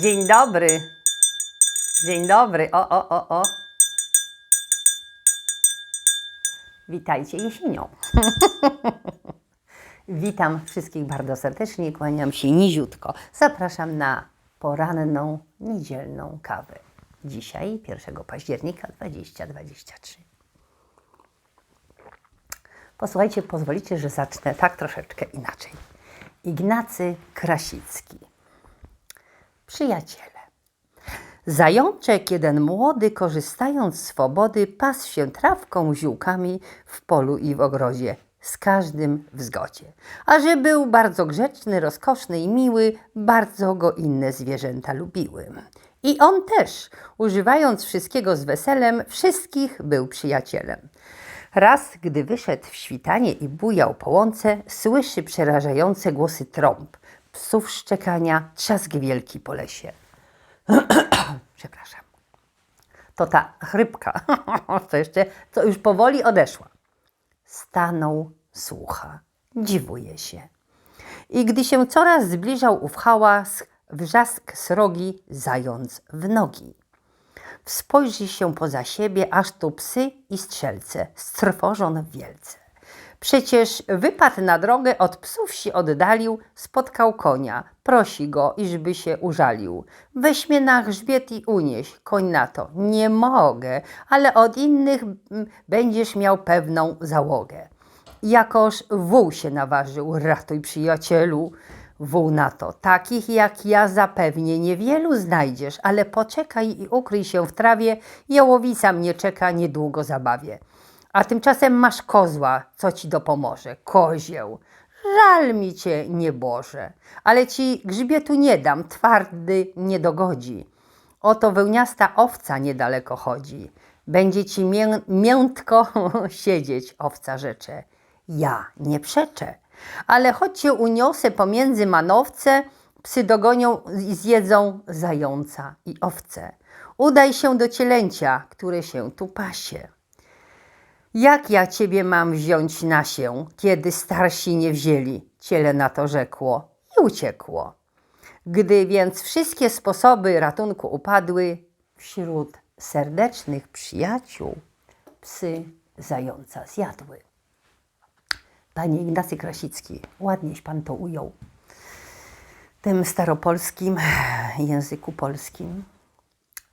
Dzień dobry. Dzień dobry. O, o, o, o. Witajcie jesienią. Witam wszystkich bardzo serdecznie, kłaniam się niziutko. Zapraszam na poranną, niedzielną kawę. Dzisiaj, 1 października 2023. Posłuchajcie, pozwolicie, że zacznę tak troszeczkę inaczej. Ignacy Krasicki. Przyjaciele. Zajączek jeden młody, korzystając z swobody, pasł się trawką, ziółkami w polu i w ogrodzie, z każdym w zgodzie. A że był bardzo grzeczny, rozkoszny i miły, bardzo go inne zwierzęta lubiły. I on też, używając wszystkiego z weselem, wszystkich był przyjacielem. Raz, gdy wyszedł w świtanie i bujał po łące, słyszy przerażające głosy trąb, psów szczekania, trzask wielki po lesie. Przepraszam. To ta chrypka, co jeszcze, co już powoli odeszła. Stanął, słucha, dziwuje się. I gdy się coraz zbliżał ów hałas, wrzask srogi, zając w nogi. Spojrzy się poza siebie, aż tu psy i strzelce, strwożon wielce. Przecież wypadł na drogę, od psów się oddalił, spotkał konia, prosi go, iżby się użalił. Weź mnie na grzbiet i unieś, koń na to. Nie mogę, ale od innych mm, będziesz miał pewną załogę. Jakoż wół się naważył, ratuj przyjacielu. Wół na to, takich jak ja zapewnie niewielu znajdziesz, ale poczekaj i ukryj się w trawie, jałowica mnie czeka, niedługo zabawię. A tymczasem masz kozła, co ci dopomoże, kozieł. Żal mi cię, nieboże, ale ci grzbietu nie dam, twardy nie dogodzi. Oto wełniasta owca niedaleko chodzi. Będzie ci mię miętko siedzieć, owca rzecze. Ja nie przeczę, ale choć cię uniosę pomiędzy manowce, psy dogonią i zjedzą zająca i owce. Udaj się do cielęcia, które się tu pasie. Jak ja ciebie mam wziąć na się, kiedy starsi nie wzięli? Ciele na to rzekło i uciekło. Gdy więc wszystkie sposoby ratunku upadły, wśród serdecznych przyjaciół psy zająca zjadły. Panie Ignacy Krasicki, ładnieś pan to ujął. Tym staropolskim języku polskim,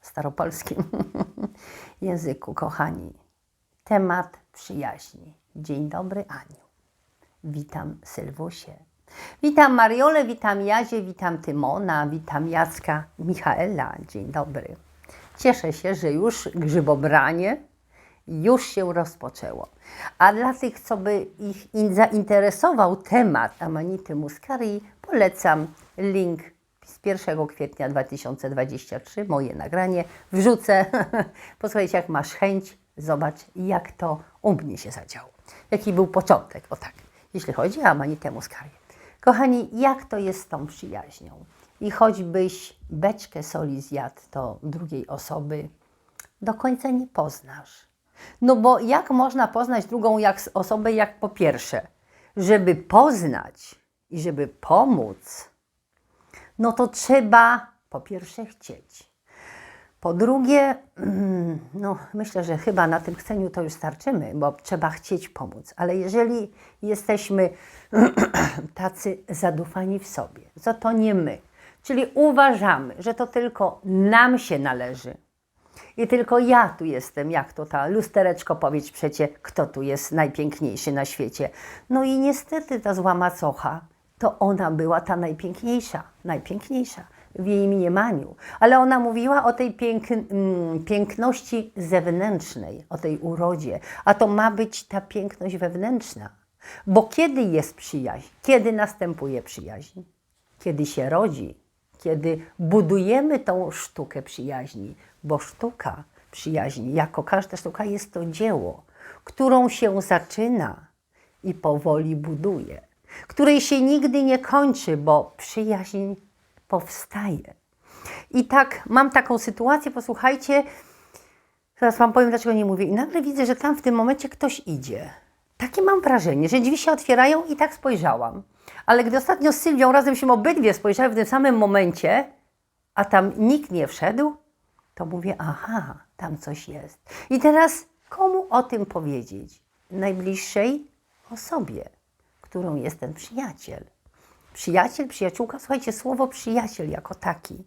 staropolskim języku, kochani. Temat przyjaźni. Dzień dobry, Aniu. Witam Sylwusie. Witam Mariole, witam Jazie, witam Tymona, witam Jacka, Michaela. Dzień dobry. Cieszę się, że już grzybobranie już się rozpoczęło. A dla tych, co by ich in- zainteresował temat Amanity Muscarii, polecam link z 1 kwietnia 2023, moje nagranie. Wrzucę. Posłuchajcie, jak masz chęć, zobacz, jak to u mnie się zadziało. Jaki był początek, o tak, jeśli chodzi o Amanitę Muscarię. Kochani, jak to jest z tą przyjaźnią? I choćbyś beczkę soli zjadł, to drugiej osoby do końca nie poznasz. No bo jak można poznać drugą jak osobę, jak po pierwsze, żeby poznać i żeby pomóc, no to trzeba po pierwsze chcieć. Po drugie, mm, no myślę, że chyba na tym chceniu to już starczymy, bo trzeba chcieć pomóc. Ale jeżeli jesteśmy tacy zadufani w sobie, to to nie my. Czyli uważamy, że to tylko nam się należy, i tylko ja tu jestem, jak to ta lustereczko powiedz przecie, kto tu jest najpiękniejszy na świecie. No i niestety ta zła macocha, to ona była ta najpiękniejsza, najpiękniejsza w jej mniemaniu. Ale ona mówiła o tej pięk, mm, piękności zewnętrznej, o tej urodzie. A to ma być ta piękność wewnętrzna. Bo kiedy jest przyjaźń? Kiedy następuje przyjaźń? Kiedy się rodzi, kiedy budujemy tą sztukę przyjaźni, bo sztuka przyjaźni, jako każda sztuka, jest to dzieło, którą się zaczyna i powoli buduje, której się nigdy nie kończy, bo przyjaźń powstaje. I tak mam taką sytuację, posłuchajcie, zaraz Wam powiem, dlaczego nie mówię. I nagle widzę, że tam w tym momencie ktoś idzie. Takie mam wrażenie, że drzwi się otwierają i tak spojrzałam. Ale gdy ostatnio z Sylwią razem się obydwie spojrzały w tym samym momencie, a tam nikt nie wszedł, to mówię, aha, tam coś jest. I teraz komu o tym powiedzieć? Najbliższej osobie, którą jest ten przyjaciel. Przyjaciel, przyjaciółka, słuchajcie, słowo przyjaciel jako taki.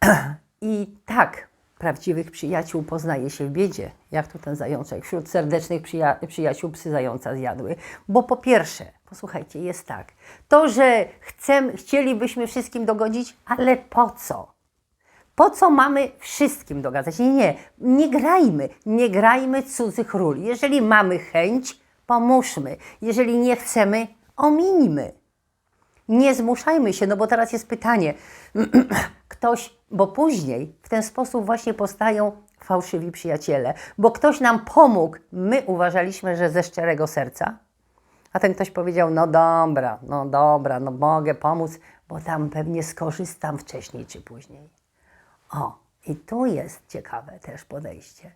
I tak, prawdziwych przyjaciół poznaje się w biedzie, jak to ten zajączek. Wśród serdecznych przyja- przyjaciół psy zająca zjadły. Bo po pierwsze, posłuchajcie, jest tak, to, że chcemy, chcielibyśmy wszystkim dogodzić, ale po co? Po co mamy wszystkim dogadzać? Nie, nie, nie grajmy, nie grajmy cudzych ról. Jeżeli mamy chęć, pomóżmy. Jeżeli nie chcemy, omińmy. Nie zmuszajmy się, no bo teraz jest pytanie, ktoś, bo później w ten sposób właśnie powstają fałszywi przyjaciele, bo ktoś nam pomógł, my uważaliśmy, że ze szczerego serca, a ten ktoś powiedział, no dobra, no dobra, no mogę pomóc, bo tam pewnie skorzystam wcześniej czy później. O, i tu jest ciekawe też podejście.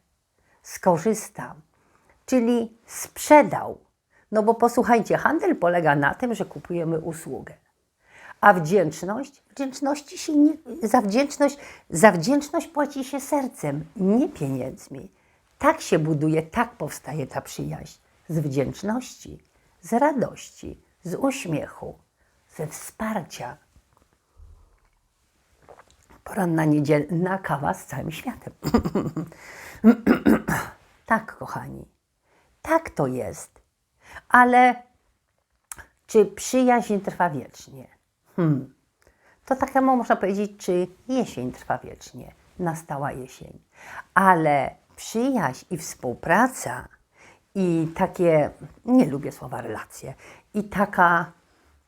Skorzystam, czyli sprzedał. No bo posłuchajcie, handel polega na tym, że kupujemy usługę. A wdzięczność? Wdzięczności się nie, za, wdzięczność, za wdzięczność płaci się sercem, nie pieniędzmi. Tak się buduje, tak powstaje ta przyjaźń. Z wdzięczności, z radości, z uśmiechu, ze wsparcia. Poranna niedzielna kawa z całym światem. tak, kochani, tak to jest. Ale czy przyjaźń trwa wiecznie? Hmm. To tak samo można powiedzieć, czy jesień trwa wiecznie. Nastała jesień. Ale przyjaźń i współpraca i takie, nie lubię słowa relacje, i taka,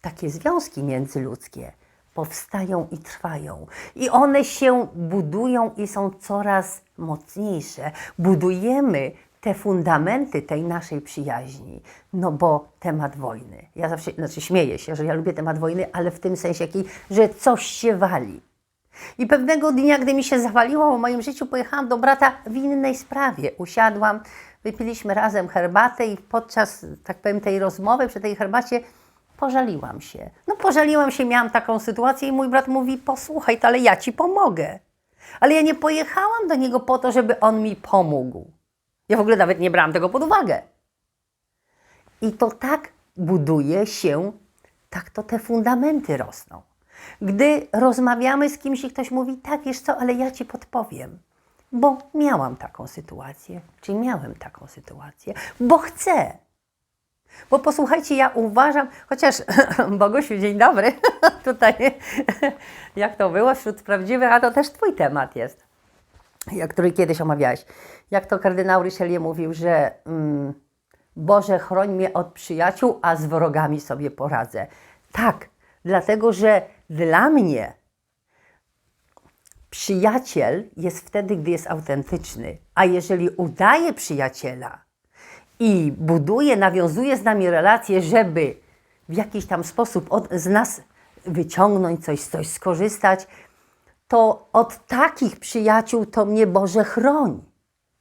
takie związki międzyludzkie powstają i trwają. I one się budują i są coraz mocniejsze. Budujemy te fundamenty tej naszej przyjaźni, no bo temat wojny. Ja zawsze, znaczy śmieję się, że ja lubię temat wojny, ale w tym sensie, jaki, że coś się wali. I pewnego dnia, gdy mi się zawaliło w moim życiu, pojechałam do brata w innej sprawie. Usiadłam, wypiliśmy razem herbatę i podczas, tak powiem, tej rozmowy, przy tej herbacie, pożaliłam się. No pożaliłam się, miałam taką sytuację i mój brat mówi, posłuchaj, ale ja ci pomogę. Ale ja nie pojechałam do niego po to, żeby on mi pomógł. Ja w ogóle nawet nie brałam tego pod uwagę. I to tak buduje się, tak to te fundamenty rosną. Gdy rozmawiamy z kimś i ktoś mówi, tak, wiesz co, ale ja ci podpowiem, bo miałam taką sytuację, czy miałem taką sytuację, bo chcę. Bo posłuchajcie, ja uważam, chociaż Bogusiu, dzień dobry, tutaj jak to było wśród prawdziwych, a to też Twój temat jest, jak, który kiedyś omawiałeś. Jak to kardynał Richelieu mówił, że mm, Boże, chroń mnie od przyjaciół, a z wrogami sobie poradzę. Tak, dlatego że dla mnie przyjaciel jest wtedy, gdy jest autentyczny, a jeżeli udaje przyjaciela i buduje, nawiązuje z nami relacje, żeby w jakiś tam sposób od, z nas wyciągnąć coś, coś skorzystać, to od takich przyjaciół to mnie Boże chroń.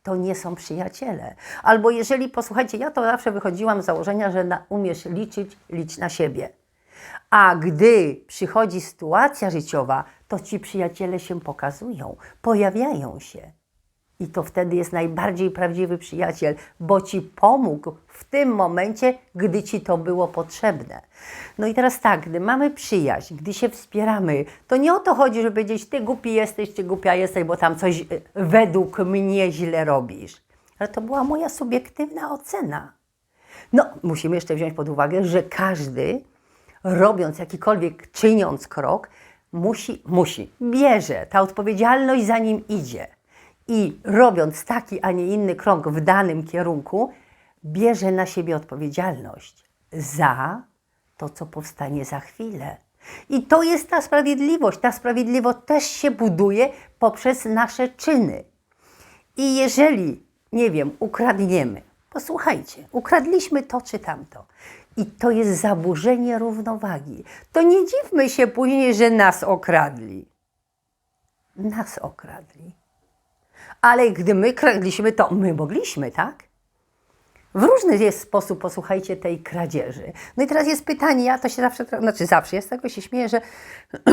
To nie są przyjaciele. Albo jeżeli, posłuchajcie, ja to zawsze wychodziłam z założenia, że na, umiesz liczyć, licz na siebie. A gdy przychodzi sytuacja życiowa, to ci przyjaciele się pokazują, pojawiają się. I to wtedy jest najbardziej prawdziwy przyjaciel, bo ci pomógł w tym momencie, gdy ci to było potrzebne. No i teraz tak, gdy mamy przyjaźń, gdy się wspieramy, to nie o to chodzi, żeby powiedzieć, ty głupi jesteś, ty głupia jesteś, bo tam coś e, według mnie źle robisz. Ale to była moja subiektywna ocena. No, musimy jeszcze wziąć pod uwagę, że każdy, robiąc jakikolwiek, czyniąc krok, musi, musi, bierze, ta odpowiedzialność za nim idzie. I robiąc taki, a nie inny krok w danym kierunku, bierze na siebie odpowiedzialność za to, co powstanie za chwilę. I to jest ta sprawiedliwość. Ta sprawiedliwość też się buduje poprzez nasze czyny. I jeżeli, nie wiem, ukradniemy, posłuchajcie, ukradliśmy to czy tamto, i to jest zaburzenie równowagi, to nie dziwmy się później, że nas okradli. Nas okradli. Ale gdy my kradliśmy, to my mogliśmy, tak? W różny jest sposób, posłuchajcie, tej kradzieży. No i teraz jest pytanie, ja to się zawsze, znaczy zawsze, z tego się śmieję, że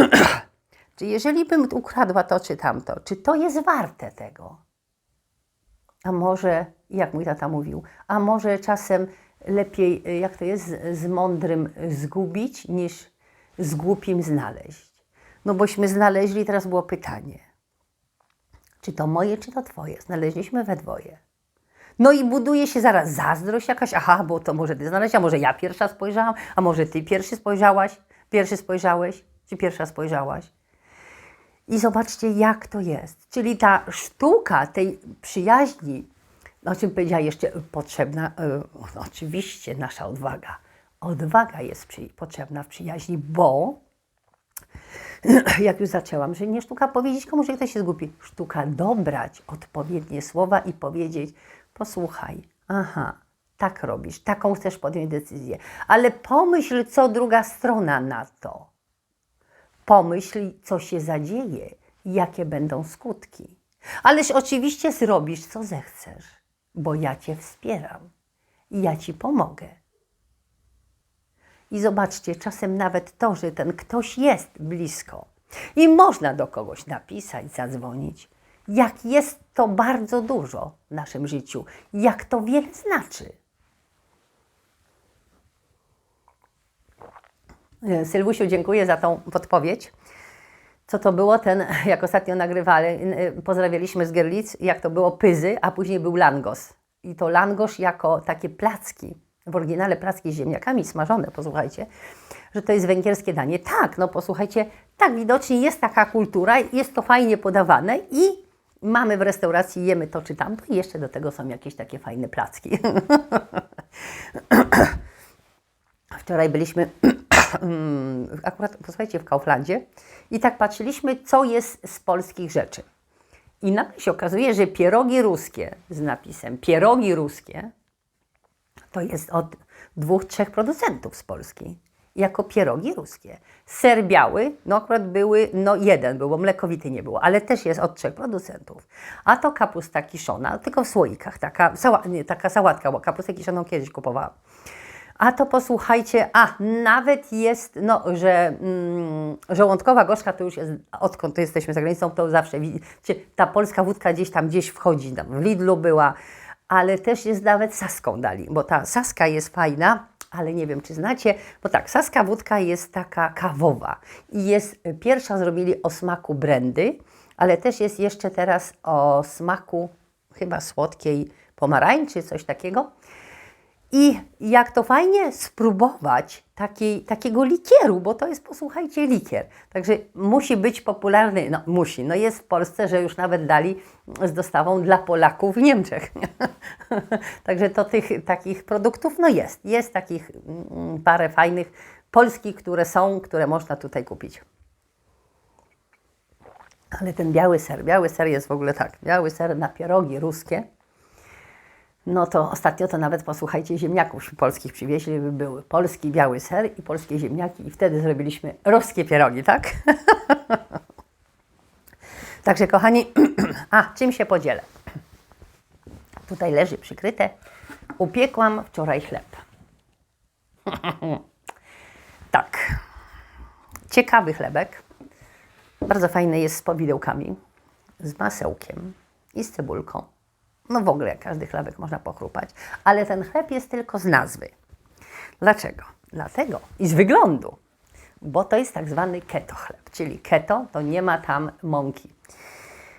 czy jeżeli bym ukradła to czy tamto, czy to jest warte tego? A może, jak mój tata mówił, a może czasem lepiej, y, jak to jest, z mądrym zgubić, niż z głupim znaleźć. No bośmy znaleźli, teraz było pytanie, czy to moje, czy to twoje? Znaleźliśmy we dwoje. No i buduje się zaraz zazdrość jakaś, aha, bo to może ty znaleźć, a może ja pierwsza spojrzałam, a może ty pierwszy spojrzałaś, pierwszy spojrzałeś, czy pierwsza spojrzałaś. I zobaczcie, jak to jest. Czyli ta sztuka tej przyjaźni, no, o czym powiedziała jeszcze, potrzebna, e, oczywiście nasza odwaga. Odwaga jest potrzebna w przyjaźni, bo jak już zaczęłam, że nie sztuka powiedzieć komuś, że ktoś się zgubi. Sztuka dobrać odpowiednie słowa i powiedzieć, posłuchaj, aha, tak robisz, taką chcesz podjąć decyzję, ale pomyśl, co druga strona na to. Pomyśl, co się zadzieje jakie będą skutki. Ależ oczywiście zrobisz, co zechcesz, bo ja Cię wspieram ja Ci pomogę. I zobaczcie, czasem nawet to, że ten ktoś jest blisko i można do kogoś napisać, zadzwonić, jak jest to bardzo dużo w naszym życiu, jak to wiele znaczy. E, Sylwusiu, dziękuję za tą podpowiedź. Co to było ten, jak ostatnio nagrywali, e, pozdrawialiśmy z Gerlitz, jak to było pyzy, a później był langos. I to langosz jako takie placki, w oryginale placki z ziemniakami smażone, posłuchajcie, że to jest węgierskie danie. Tak, no posłuchajcie, tak widocznie jest taka kultura, jest to fajnie podawane i mamy w restauracji, jemy to czy tamto i jeszcze do tego są jakieś takie fajne placki. Wczoraj byliśmy akurat, posłuchajcie, w Kauflandzie i tak patrzyliśmy, co jest z polskich rzeczy. I nagle się okazuje, że pierogi ruskie z napisem pierogi ruskie to jest od dwóch, trzech producentów z Polski. Jako pierogi ruskie. Ser biały, no akurat były, no jeden był, bo mlekowity nie było, ale też jest od trzech producentów. A to kapusta kiszona, tylko w słoikach, taka, sała, nie, taka sałatka, bo kapustę kiszoną kiedyś kupowałam. A to posłuchajcie, a nawet jest, no, że mm, żołądkowa gorzka to już jest, odkąd to jesteśmy za granicą, to zawsze widzicie, ta polska wódka gdzieś tam gdzieś wchodzi, tam w Lidlu była, ale też jest nawet saską dali, bo ta saska jest fajna, ale nie wiem, czy znacie, bo tak, saska wódka jest taka kawowa i jest, pierwsza zrobili o smaku brandy, ale też jest jeszcze teraz o smaku chyba słodkiej pomarańczy, coś takiego. I jak to fajnie spróbować takiej, takiego likieru, bo to jest, posłuchajcie, likier. Także musi być popularny, no musi, no jest w Polsce, że już nawet dali z dostawą dla Polaków w Niemczech. Także to tych takich produktów, no jest, jest takich mm, parę fajnych polskich, które są, które można tutaj kupić. Ale ten biały ser, biały ser jest w ogóle tak, biały ser na pierogi ruskie, no to ostatnio to nawet posłuchajcie, ziemniaków polskich przywieźli, by były polski biały ser i polskie ziemniaki i wtedy zrobiliśmy ruskie pierogi, tak? Także kochani, a czym się podzielę? Tutaj leży przykryte. Upiekłam wczoraj chleb. tak. Ciekawy chlebek. Bardzo fajny jest z powidełkami, z masełkiem i z cebulką. No w ogóle każdy chlebek można pochrupać, ale ten chleb jest tylko z nazwy. Dlaczego? Dlatego i z wyglądu, bo to jest tak zwany keto chleb, czyli keto to nie ma tam mąki,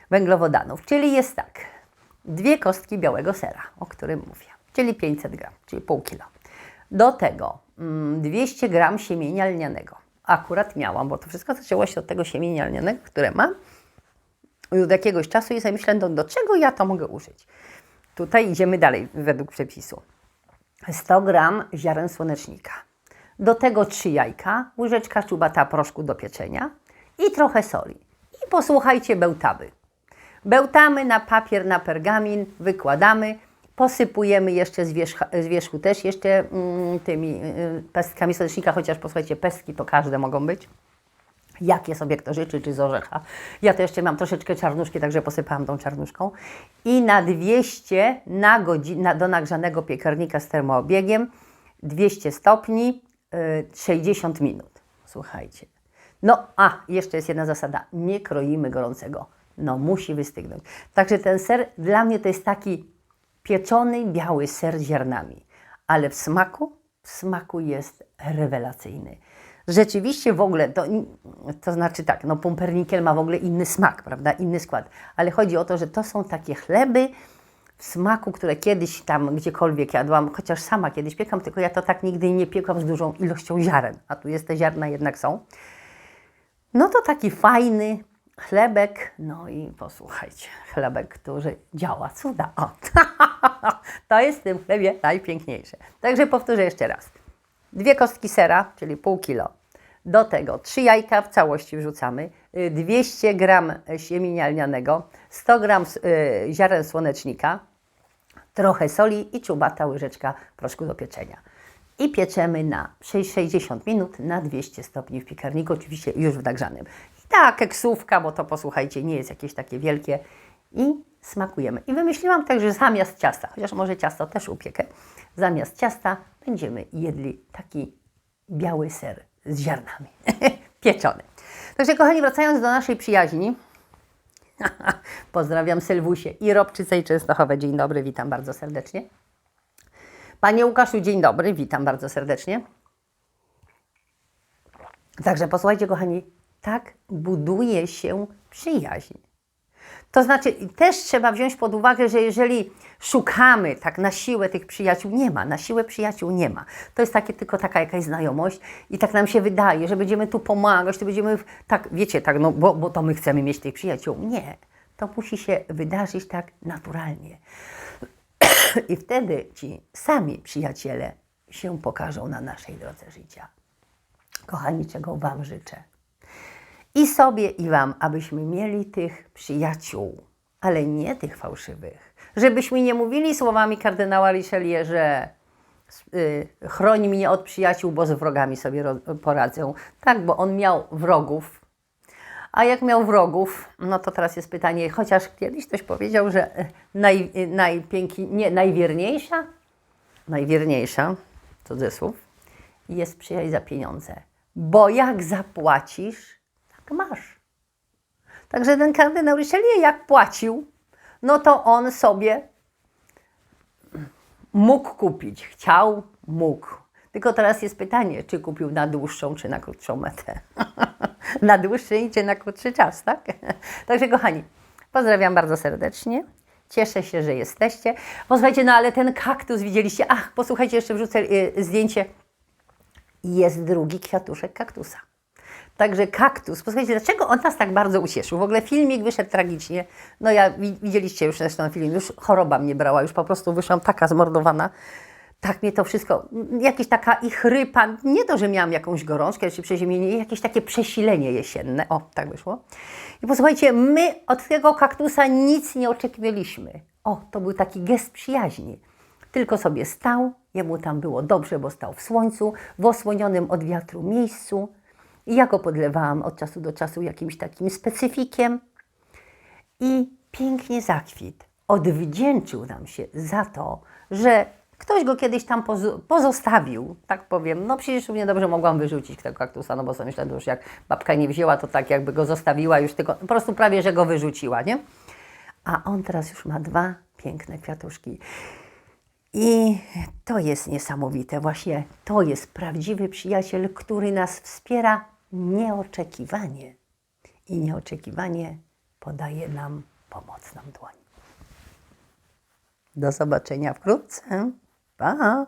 węglowodanów, czyli jest tak, dwie kostki białego sera, o którym mówię, czyli 500 gram, czyli pół kilo. Do tego mm, 200 gram siemienia lnianego. Akurat miałam, bo to wszystko zaczęło się od tego siemienia lnianego, które mam od jakiegoś czasu i sobie myślę, do, do czego ja to mogę użyć. Tutaj idziemy dalej według przepisu. 100 gram ziaren słonecznika. Do tego 3 jajka, łyżeczka czubata proszku do pieczenia i trochę soli. I posłuchajcie bełtawy. Bełtamy na papier, na pergamin, wykładamy, posypujemy jeszcze z, z wierzchu też jeszcze mm, tymi y, pestkami słonecznika, chociaż posłuchajcie, pestki to każde mogą być jakie sobie kto życzy, czy z orzecha. Ja to jeszcze mam troszeczkę czarnuszki, także posypałam tą czarnuszką. I na 200 na do nagrzanego piekarnika z termoobiegiem, 200 stopni, yy, 60 minut. Słuchajcie. No, a jeszcze jest jedna zasada. Nie kroimy gorącego. No, musi wystygnąć. Także ten ser dla mnie to jest taki pieczony biały ser z ziarnami, ale w smaku, w smaku jest rewelacyjny. Rzeczywiście w ogóle, to, to znaczy tak, no pumpernickel ma w ogóle inny smak, prawda, inny skład, ale chodzi o to, że to są takie chleby w smaku, które kiedyś tam gdziekolwiek jadłam, chociaż sama kiedyś piekłam, tylko ja to tak nigdy nie piekłam z dużą ilością ziaren, a tu jest te ziarna jednak są. No to taki fajny chlebek, no i posłuchajcie, chlebek, który działa cuda. O, to jest w tym chlebie najpiękniejsze. Także powtórzę jeszcze raz. Dwie kostki sera, czyli pół kilo. Do tego trzy jajka w całości wrzucamy, y, 200 gram siemienia lnianego, 100 gram y, ziaren słonecznika, trochę soli i czubata łyżeczka proszku do pieczenia. I pieczemy na 60 minut na 200 stopni w piekarniku, oczywiście już w nagrzanym. I ta keksówka, bo to posłuchajcie, nie jest jakieś takie wielkie i smakujemy. I wymyśliłam też, że zamiast ciasta, chociaż może ciasto też upiekę, zamiast ciasta będziemy jedli taki biały ser z ziarnami, pieczony. Także kochani, wracając do naszej przyjaźni, pozdrawiam Sylwusie i Robczyce i Częstochowe. Dzień dobry, witam bardzo serdecznie. Panie Łukaszu, dzień dobry, witam bardzo serdecznie. Także posłuchajcie, kochani, tak buduje się przyjaźń. To znaczy, też trzeba wziąć pod uwagę, że jeżeli szukamy tak na siłę tych przyjaciół, nie ma, na siłę przyjaciół nie ma. To jest takie, tylko taka jakaś znajomość i tak nam się wydaje, że będziemy tu pomagać, to będziemy, tak, wiecie, tak, no, bo, bo to my chcemy mieć tych przyjaciół. Nie, to musi się wydarzyć tak naturalnie. I wtedy ci sami przyjaciele się pokażą na naszej drodze życia. Kochani, czego Wam życzę? I sobie, i Wam, abyśmy mieli tych przyjaciół, ale nie tych fałszywych. Żebyśmy nie mówili słowami kardynała Richelieu, że y, chroni mnie od przyjaciół, bo z wrogami sobie poradzę. Tak, bo on miał wrogów. A jak miał wrogów, no to teraz jest pytanie, chociaż kiedyś ktoś powiedział, że y, naj, y, najpiękniej, nie, najwierniejsza, najwierniejsza, cudzysłów, jest przyjaźń za pieniądze. Bo jak zapłacisz, masz. Także ten kardynał Richelieu jak płacił, no to on sobie mógł kupić. Chciał, mógł. Tylko teraz jest pytanie, czy kupił na dłuższą, czy na krótszą metę. na dłuższy czy na krótszy czas, tak? Także kochani, pozdrawiam bardzo serdecznie. Cieszę się, że jesteście. Posłuchajcie, no ale ten kaktus widzieliście. Ach, posłuchajcie, jeszcze wrzucę y, zdjęcie. Jest drugi kwiatuszek kaktusa. Także kaktus. Posłuchajcie, dlaczego on nas tak bardzo ucieszył? W ogóle filmik wyszedł tragicznie. No ja wi- widzieliście już zresztą film, już choroba mnie brała, już po prostu wyszłam taka zmordowana. Tak mnie to wszystko, m, jakieś taka i chrypa, nie to, że miałam jakąś gorączkę czy przeziębienie, jakieś takie przesilenie jesienne. O, tak wyszło. I posłuchajcie, my od tego kaktusa nic nie oczekiwaliśmy. O, to był taki gest przyjaźni. Tylko sobie stał, jemu tam było dobrze, bo stał w słońcu, w osłonionym od wiatru miejscu. I ja go podlewałam od czasu do czasu jakimś takim specyfikiem. I pięknie zakwit. Odwdzięczył nam się za to, że ktoś go kiedyś tam pozo- pozostawił, tak powiem. No przecież równie dobrze mogłam wyrzucić tego kaktusa, no bo sobie myślę, że już jak babka nie wzięła, to tak jakby go zostawiła już tylko, po prostu prawie, że go wyrzuciła, nie? A on teraz już ma dwa piękne kwiatuszki. I to jest niesamowite. Właśnie to jest prawdziwy przyjaciel, który nas wspiera nieoczekiwanie. I nieoczekiwanie podaje nam pomocną dłoń. Do zobaczenia wkrótce. Pa!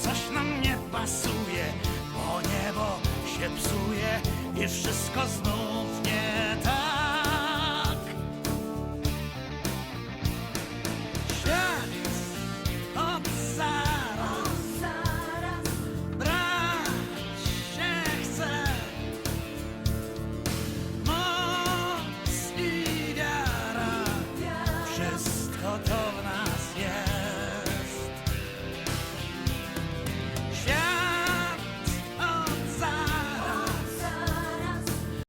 Coś nam nie pasuje, bo niebo się psuje i wszystko znów